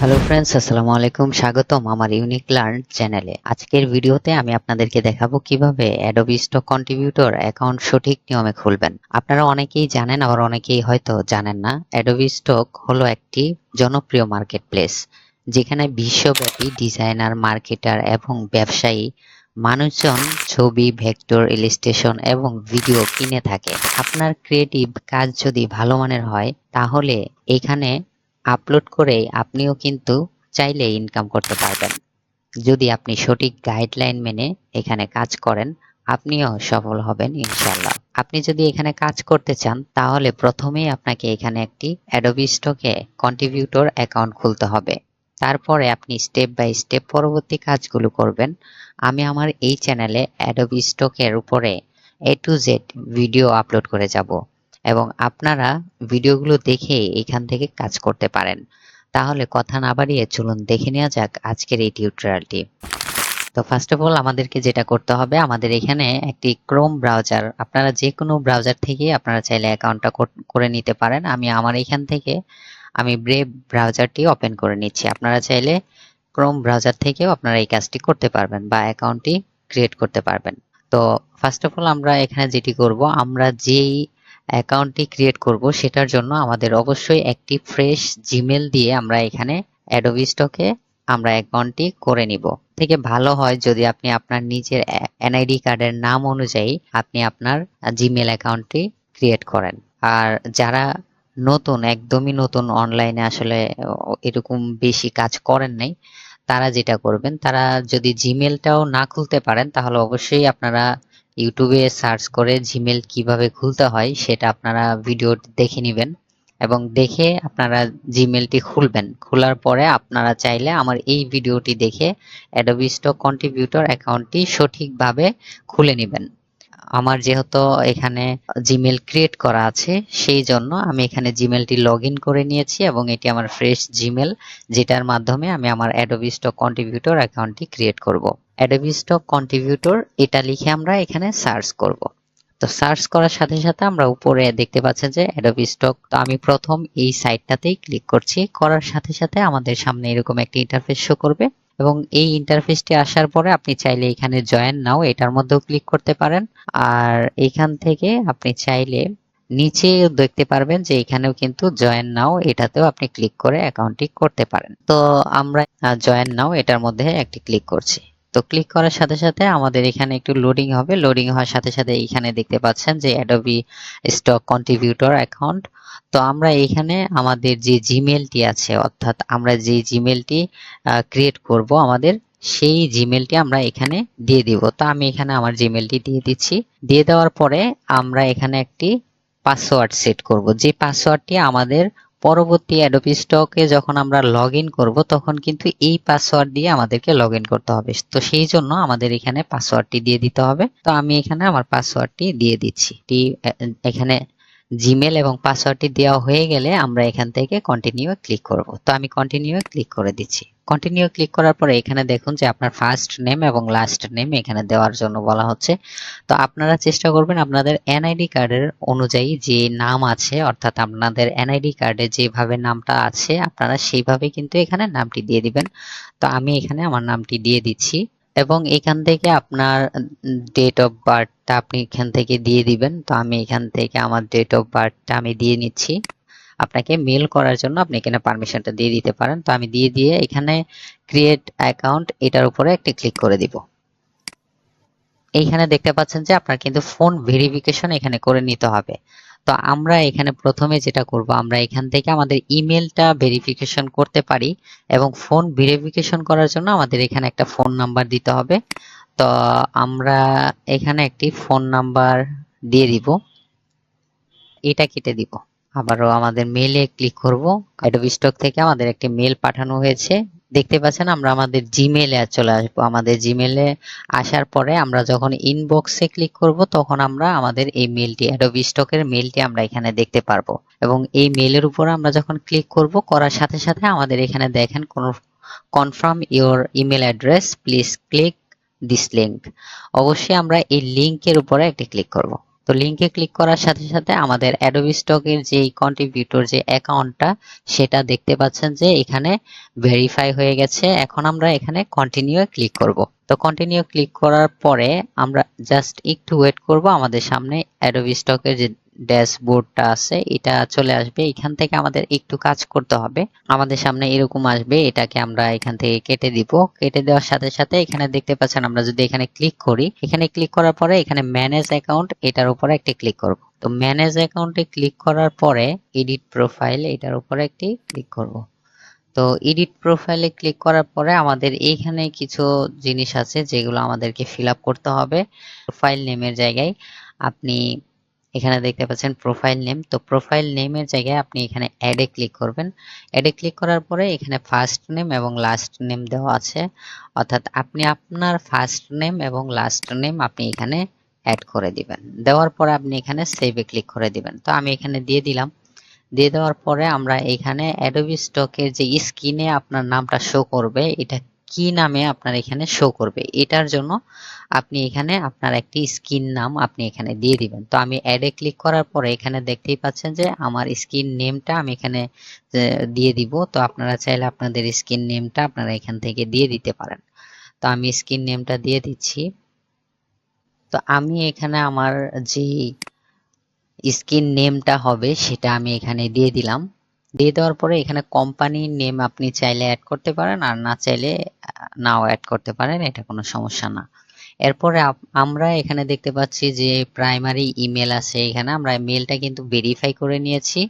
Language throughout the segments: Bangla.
হ্যালো ফ্রেন্ডস আসসালামু আলাইকুম। স্বাগতম আমার ইউনিক লার্ন চ্যানেলে আজকের ভিডিওতে আমি আপনাদেরকে দেখাবো কীভাবে অ্যাডোবি স্টক কন্ট্রিবিউটর অ্যাকাউন্ট সঠিক নিয়মে খুলবেন। আপনারা অনেকেই জানেন, আবার অনেকেই হয়তো জানেন না অ্যাডোবি স্টক হলো একটি জনপ্রিয় মার্কেট প্লেস যেখানে বিশ্বব্যাপী ডিজাইনার মার্কেটার এবং ব্যবসায়ী মানুষজন ছবি ভেক্টর ইলিস্ট্রেশন এবং ভিডিও কিনে থাকে। আপনার ক্রিয়েটিভ কাজ যদি ভালো মানের হয়, তাহলে এখানে আপলোড করে আপনিও কিন্তু চাইলে ইনকাম করতে পারবেন। যদি আপনি সঠিক গাইডলাইন মেনে এখানে কাজ করেন, আপনিও সফল হবেন ইনশাল্লাহ আপনি যদি এখানে কাজ করতে চান, তাহলে প্রথমেই আপনাকে এখানে একটি অ্যাডোবি স্টকে কন্ট্রিবিউটর অ্যাকাউন্ট খুলতে হবে। তারপরে আপনি স্টেপ বাই স্টেপ পরবর্তী কাজগুলো করবেন। আমি আমার এই চ্যানেলে অ্যাডোবি স্টকের উপরে A to Z video upload করে যাব। এবং আপনারা ভিডিওগুলো দেখে এখান থেকে কাজ করতে পারেন। তাহলে কথা না বাড়িয়ে চলুন দেখে নেওয়া যাক আজকের এই টিউটোরিয়ালটি। তো ফার্স্ট অফ অল আমাদেরকে যেটা করতে হবে, আমাদের এখানে একটি ক্রোম ব্রাউজার আপনারা যে কোনো ব্রাউজার থেকে আপনারা চাইলে অ্যাকাউন্টটা করে নিতে পারেন। আমি আমার এখান থেকে আমি ব্রেভ ব্রাউজারটি ওপেন করে নিচ্ছি। আপনারা চাইলে ক্রোম ব্রাউজার থেকেও আপনারা এই কাজটি করতে পারবেন বা অ্যাকাউন্টটি ক্রিয়েট করতে পারবেন। তো ফার্স্ট অফ অল আমরা এখানে যেটি করব, আমরা যেই অ্যাকাউন্টটি ক্রিয়েট করব, সেটার জন্য আমাদের অবশ্যই একটি ফ্রেশ জিমেল দিয়ে আমরা এখানে অ্যাডোবি স্টকে আমরা অ্যাকাউন্টটি করে নিব। থেকে ভালো হয় যদি আপনি আপনার নিজের এনআইডি কার্ডের নাম অনুযায়ী আপনি আপনার জিমেল অ্যাকাউন্টটি ক্রিয়েট করেন। আর যারা নতুন, একদমই নতুন অনলাইনে আসলে এরকম বেশি কাজ করেন নাই, তারা যেটা করবেন, তারা যদি জিমেলটাও না খুলতে পারেন, তাহলে অবশ্যই আপনারা ইউটিউবে সার্চ করে জিমেল কীভাবে খুলতে হয় সেটা আপনারা ভিডিও দেখে নেবেন এবং দেখে আপনারা জিমেলটি খুলবেন। খোলার পরে আপনারা চাইলে আমার এই ভিডিওটি দেখে অ্যাডোবি স্টক কন্ট্রিবিউটর অ্যাকাউন্টটি সঠিকভাবে খুলে নেবেন। আমার যেহেতু এখানে জিমেল ক্রিয়েট করা আছে, সেই জন্য আমি এখানে জিমেলটি লগ করে নিয়েছি এবং এটি আমার ফ্রেশ জিমেল যেটার মাধ্যমে আমি আমার অ্যাডোবি স্টক কন্ট্রিবিউটর অ্যাকাউন্টটি ক্রিয়েট করব। অ্যাডোবি স্টক কন্ট্রিবিউটর এটা লিখে আমরা এখানে সার্চ করব। তো সার্চ করার সাথে সাথে আমরা উপরে দেখতে পাচ্ছেন যে অ্যাডোবি স্টক তো আমি প্রথম এই সাইটটাতেই ক্লিক করছি। করার সাথে সাথে আমাদের সামনে এরকম একটি ইন্টারফেস শো করবে এবং এই ইন্টারফেসটি আসার পরে আপনি চাইলে এখানে জয়েন নাও এটার মধ্যেও ক্লিক করতে পারেন। আর এখান থেকে আপনি চাইলে নিচে দেখতে পারবেন যে এখানেও কিন্তু জয়েন নাও এটাতেও আপনি ক্লিক করে অ্যাকাউন্টটি করতে পারেন। তো আমরা জয়েন নাও এটার মধ্যে একটি ক্লিক করছি। তো ক্লিক করার সাথে সাথে আমাদের এখানে একটু লোডিং হবে। লোডিং হওয়ার সাথে সাথে এখানে দেখতে পাচ্ছেন যে অ্যাডোবি স্টক কন্ট্রিবিউটর অ্যাকাউন্ট তো আমরা এখানে আমাদের যে জিমেলটি আছে, অর্থাৎ আমরা যে জিমেলটি ক্রিয়েট করব আমাদের, সেই জিমেলটি আমরা এখানে দিয়ে দিব। তো আমি এখানে আমার জিমেলটি দিয়ে দিচ্ছি। দিয়ে দেওয়ার পরে আমরা এখানে একটি পাসওয়ার্ড সেট করব। যে পাসওয়ার্ডটি আমাদের পরবর্তী অ্যাডোবি স্টকে যখন আমরা লগ ইন করব, তখন কিন্তু এই পাসওয়ার্ড দিয়ে আমাদেরকে লগ ইন করতে হবে। তো সেই জন্য আমাদের এখানে পাসওয়ার্ডটি দিয়ে দিতে হবে। তো আমি এখানে আমার পাসওয়ার্ডটি দিয়ে দিচ্ছি। এখানে জিমেল এবং পাসওয়ার্ডটি দেওয়া হয়ে গেলে আমরা এখান থেকে কন্টিনিউ ক্লিক করব। তো আমি কন্টিনিউ ক্লিক করে দিচ্ছি। কন্টিনিউ ক্লিক করার পরে এখানে দেখুন যে আপনার ফার্স্ট নেম এবং লাস্ট নেম এখানে দেওয়ার জন্য বলা হচ্ছে। তো আপনারা চেষ্টা করবেন আপনাদের এনআইডি কার্ডের অনুযায়ী যে নাম আছে, অর্থাৎ আপনাদের এনআইডি কার্ডে যেভাবে নামটা আছে, আপনারা সেইভাবে কিন্তু এখানে নামটি দিয়ে দিবেন। তো আমি এখানে আমার নামটি দিয়ে দিচ্ছি এবং এখান থেকে আপনার ডেট অফ বার্থটা আপনি এখান থেকে দিয়ে দিবেন। তো আমি এখান থেকে আমার ডেট অফ বার্থটা আমি দিয়ে নিচ্ছি। আপনাকে মেল করার জন্য আপনি এখানে পারমিশনটা দিয়ে দিতে পারেন। তো আমি দিয়ে দিয়ে এখানে ক্রিয়েট অ্যাকাউন্ট এটার উপরে একটি ক্লিক করে দিব। এইখানে দেখতে পাচ্ছেন যে আপনার কিন্তু ফোন ভেরিফিকেশন এখানে করে নিতে হবে। তো আমরা এখানে প্রথমে যেটা করব, আমরা এখান থেকে আমাদের ইমেলটা ভেরিফিকেশন করতে পারি এবং ফোন ভেরিফিকেশন করার জন্য আমাদের এখানে একটা ফোন নাম্বার দিতে হবে। তো আমরা এখানে একটি ফোন নাম্বার দিয়ে দিব। এটা কেটে দিব। আবারও আমাদের মেলে ক্লিক করব। অ্যাডোবি স্টক থেকে আমাদের একটি মেল পাঠানো হয়েছে। দেখতে পাচ্ছেন, আমরা আমাদের জিমেলে চলে আসব। আমাদের জিমেলে আসার পরে আমরা যখন ইনবক্সে ক্লিক করব, তখন আমরা আমাদের এই মেলটি অ্যাডোবি স্টকের মেলটি আমরা এখানে দেখতে পারব। এবং এই মেলের উপর আমরা যখন ক্লিক করব, করার সাথে সাথে আমাদের এখানে দেখেন, কোন confirm your email address please click this link অবশ্যই আমরা এই লিঙ্কের উপরে একটি ক্লিক করব। তো লিঙ্কে ক্লিক করার সাথে সাথে আমাদের অ্যাডোবি স্টকের যে কন্ট্রিবিউটর যে অ্যাকাউন্টটা সেটা দেখতে পাচ্ছেন যে এখানে ভেরিফাই হয়ে গেছে। এখন আমরা এখানে কন্টিনিউ ক্লিক করব। তো কন্টিনিউ ক্লিক করার পরে আমরা জাস্ট একটু ওয়েট করব আমাদের সামনে অ্যাডোবি স্টকের যে ড্যাশবোর্ডটা আছে, এটা চলে আসবে। এখান থেকে আমাদের একটু কাজ করতে হবে। আমাদের সামনে এরকম আসবে, এটাকে আমরা এখান থেকে কেটে দিব। কেটে দেওয়ার সাথে সাথে এখানে দেখতে পাচ্ছেন আমরা যদি এখানে ক্লিক করি, এখানে ক্লিক করার পরে এখানে ম্যানেজ অ্যাকাউন্ট এটার উপরে একটি ক্লিক করব। তো ম্যানেজ অ্যাকাউন্টে ক্লিক করার পরে এডিট প্রোফাইল এটার উপরে একটি ক্লিক করব। তো এডিট প্রোফাইলে ক্লিক করার পরে আমাদের এইখানে কিছু জিনিস আছে যেগুলো আমাদেরকে ফিল করতে হবে। প্রোফাইল নেমের জায়গায় আপনি এখানে দেখতে পাচ্ছেন প্রোফাইল নেম তো প্রোফাইল নেমের জায়গায় আপনি এখানে অ্যাডে ক্লিক করবেন। অ্যাডে ক্লিক করার পরে এখানে ফার্স্ট নেম এবং লাস্ট নেম দেওয়া আছে। অর্থাৎ আপনি আপনার ফার্স্ট নেম এবং লাস্ট নেম আপনি এখানে অ্যাড করে দিবেন। দেওয়ার পরে আপনি এখানে সেভে ক্লিক করে দিবেন। তো আমি এখানে দিয়ে দিলাম। দিয়ে দেওয়ার পরে আমরা এখানে অ্যাডোবি স্টকের যে স্ক্রিনে আপনার নামটা শো করবে, এটা কি নামে আপনার এখানে শো করবে? এটার জন্য আপনি এখানে আপনার একটি স্কিন নাম আপনি এখানে দিয়ে দিবেন। তো আমি অ্যাডে ক্লিক করার পরে এখানে দেখতেই পাচ্ছেন যে আমার স্কিন নেমটা আমি এখানে দিয়ে দিব। তো আপনারা চাইলে আপনাদের স্কিন নেমটা আপনারা এখান থেকে দিয়ে দিতে পারেন। তো আমি স্কিন নেমটা দিয়ে দিচ্ছি। তো আমি এখানে আমার যে স্কিন নেমটা হবে সেটা আমি এখানে দিয়ে দিলাম। দিয়ে দেওয়ার পরে এখানে কোম্পানির নেম আপনি চাইলে অ্যাড করতে পারেন, আর না চাইলে নাও অ্যাড করতে পারেন, এটা কোনো সমস্যা না। এরপরে আমরা এখানে দেখতে পাচ্ছি যে প্রাইমারি ইমেল আছে এখানে, আমরা মেলটা কিন্তু ভেরিফাই করে নিয়েছি,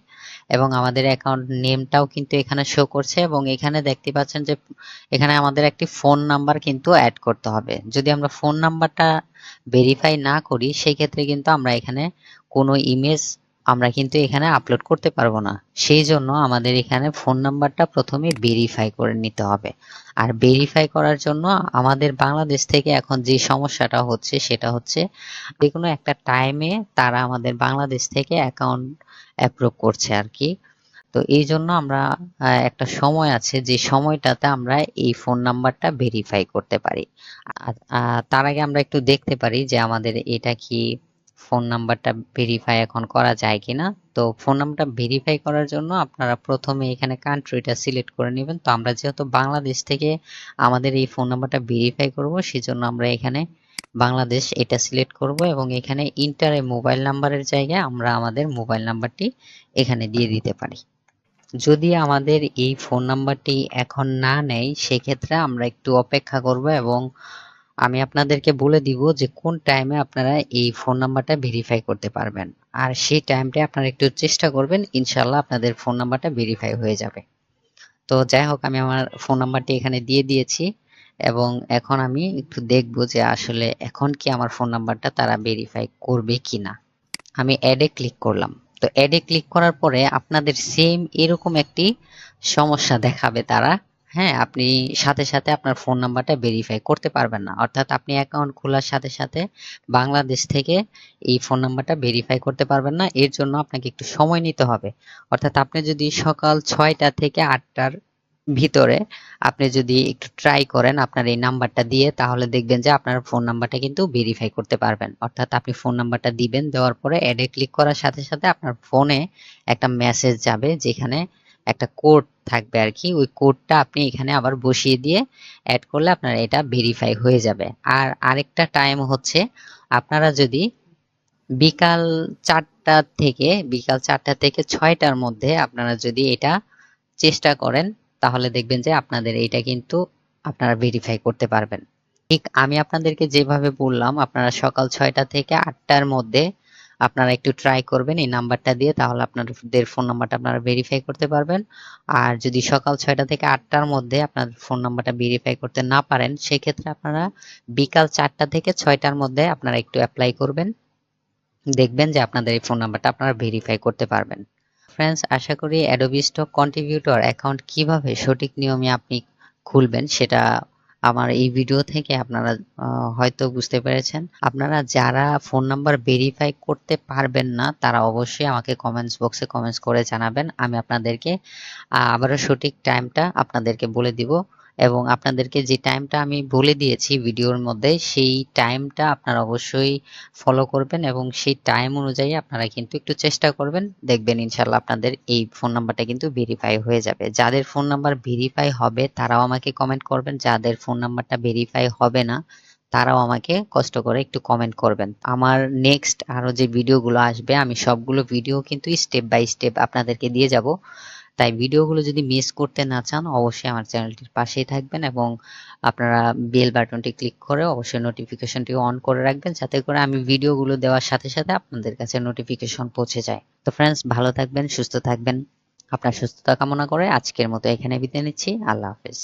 এবং আমাদের অ্যাকাউন্ট নেমটাও কিন্তু এখানে শো করছে, এবং এখানে দেখতে পাচ্ছেন যে, এখানে আমাদের একটি ফোন নাম্বার কিন্তু অ্যাড করতে হবে। যদি আমরা ফোন নাম্বারটা ভেরিফাই না করি, সেই ক্ষেত্রে কিন্তু আমরা এখানে কোনো ইমেজ আমরা কিন্তু এখানে আপলোড করতে পারব না। সেই জন্য আমাদের এখানে ফোন নাম্বারটা প্রথমে ভেরিফাই করে নিতে হবে। আর ভেরিফাই করার জন্য আমাদের বাংলাদেশ থেকে এখন যে সমস্যাটা হচ্ছে, সেটা হচ্ছে যে কোনো একটা টাইমে তারা আমাদের বাংলাদেশ থেকে অ্যাকাউন্ট অ্যাপ্রুভ করছে আর কি। তো এই জন্য আমরা একটা সময় আছে যে সময়টাতে আমরা এই ফোন নাম্বারটা ভেরিফাই করতে পারি। তার আগে আমরা একটু দেখতে পারি যে আমাদের এটা কি ফোন নাম্বারটা ভেরিফাই এখন করা যায় কিনা? তো ফোন নাম্বারটা ভেরিফাই করার জন্য আপনারা প্রথমে এখানে কান্ট্রিটা সিলেক্ট করে নেবেন। তো আমরা যেহেতু বাংলাদেশ থেকে আমাদের এই ফোন নাম্বারটা ভেরিফাই করব, সেজন্য আমরা এখানে বাংলাদেশ এটা সিলেক্ট করব এবং এখানে ইন্টারে মোবাইল নাম্বারের জায়গায় আমরা আমাদের মোবাইল নাম্বারটি এখানে দিয়ে দিতে পারি। যদি আমাদের এই ফোন নাম্বারটি এখন না নেয়, সেক্ষেত্রে আমরা একটু অপেক্ষা করব এবং আমি আপনাদেরকে বলে দিব যে কোন টাইমে আপনারা এই ফোন নাম্বারটা ভেরিফাই করতে পারবেন। আর সেই টাইমটা আপনারা একটু চেষ্টা করবেন ইনশাল্লাহ আপনাদের ফোন নাম্বারটা ভেরিফাই হয়ে যাবে। তো যাই হোক, আমি আমার ফোন নাম্বারটি এখানে দিয়ে দিয়েছি এবং এখন আমি একটু দেখব যে আসলে এখন কি আমার ফোন নাম্বারটা তারা ভেরিফাই করবে কি না আমি অ্যাডে ক্লিক করলাম। তো অ্যাডে ক্লিক করার পরে আপনাদের সেম এরকম একটি সমস্যা দেখাবে তারা। হ্যাঁ আপনি সাথে সাথে আপনার ফোন নাম্বারটা ভেরিফাই করতে পারবেন না। অর্থাৎ আপনি অ্যাকাউন্ট খোলার সাথে সাথে বাংলাদেশ থেকে এই ফোন নাম্বারটা ভেরিফাই করতে পারবেন না। এর জন্য আপনাকে একটু সময় নিতে হবে। অর্থাৎ আপনি যদি সকাল ছয়টা থেকে আটটার ভিতরে আপনি যদি একটু ট্রাই করেন আপনার এই নাম্বারটা দিয়ে, তাহলে দেখবেন যে আপনার ফোন নাম্বারটা কিন্তু ভেরিফাই করতে পারবেন। অর্থাৎ আপনি ফোন নাম্বারটা দিবেন, দেওয়ার পরে অ্যাডে ক্লিক করার সাথে সাথে আপনার ফোনে একটা মেসেজ যাবে যেখানে একটা কোড থাকবে আর কি ওই কোডটা আপনি এখানে আবার বসিয়ে দিয়ে অ্যাড করলে আপনার এটা ভেরিফাই হয়ে যাবে। আর আরেকটা টাইম হচ্ছে, আপনারা যদি বিকাল চারটা থেকে, বিকাল চারটা থেকে ছয়টার মধ্যে আপনারা যদি এটা চেষ্টা করেন, তাহলে দেখবেন যে আপনাদের এটা কিন্তু আপনারা ভেরিফাই করতে পারবেন। ঠিক আমি আপনাদেরকে যেভাবে বললাম, আপনারা সকাল ছয়টা থেকে আটটার মধ্যে আপনারা একটু ট্রাই করবেন এই নাম্বারটা দিয়ে, তাহলে আপনাদের ফোন নাম্বারটা আপনারা ভেরিফাই করতে পারবেন। আর যদি সকাল ছয়টা থেকে আটটার মধ্যে আপনার ফোন নাম্বারটা ভেরিফাই করতে না পারেন, সেক্ষেত্রে আপনারা বিকাল চারটা থেকে ছয়টার মধ্যে আপনারা একটু অ্যাপ্লাই করবেন। দেখবেন যে আপনাদের এই ফোন নাম্বারটা আপনারা ভেরিফাই করতে পারবেন। ফ্রেন্ডস আশা করি অ্যাডোবি স্টক কন্ট্রিবিউটর অ্যাকাউন্ট কীভাবে সঠিক নিয়মে আপনি খুলবেন সেটা আমার এই ভিডিও থেকে আপনারা হয়তো বুঝতে পেরেছেন। আপনারা যারা ফোন নাম্বার ভেরিফাই করতে পারবেন না, তারা অবশ্যই আমাকে কমেন্টস বক্সে কমেন্টস করে জানাবেন। আমি আপনাদেরকে আবারও সঠিক টাইমটা আপনাদেরকে বলে দিব। এবং আপনাদেরকে যে টাইমটা আমি বলে দিয়েছি ভিডিওর মধ্যে, সেই টাইমটা আপনারা অবশ্যই ফলো করবেন এবং সেই টাইম অনুযায়ী আপনারা কিন্তু একটু চেষ্টা করবেন। দেখবেন ইনশাল্লাহ আপনাদের এই ফোন নাম্বারটা কিন্তু ভেরিফাই হয়ে যাবে। যাদের ফোন নাম্বার ভেরিফাই হবে, তারাও আমাকে কমেন্ট করবেন। যাদের ফোন নাম্বারটা ভেরিফাই হবে না, তারাও আমাকে কষ্ট করে একটু কমেন্ট করবেন। আমার নেক্সট আরও যে ভিডিওগুলো আসবে, আমি সবগুলো ভিডিও কিন্তু স্টেপ বাই স্টেপ আপনাদেরকে দিয়ে যাব। তাই ভিডিওগুলো যদি মিস করতে না চান, অবশ্যই আমার চ্যানেলটির পাশেই থাকবেন এবং আপনারা বেল বাটনটি ক্লিক করে অবশ্যই নোটিফিকেশনটি অন করে রাখবেন যাতে করে আমি ভিডিওগুলো দেওয়ার সাথে সাথে আপনাদের কাছে নোটিফিকেশন পৌঁছে যায়। তো ফ্রেন্ডস ভালো থাকবেন, সুস্থ থাকবেন। আপনার সুস্থতা কামনা করে আজকের মতো এখানে বিদায় নিচ্ছি। আল্লাহ হাফেজ।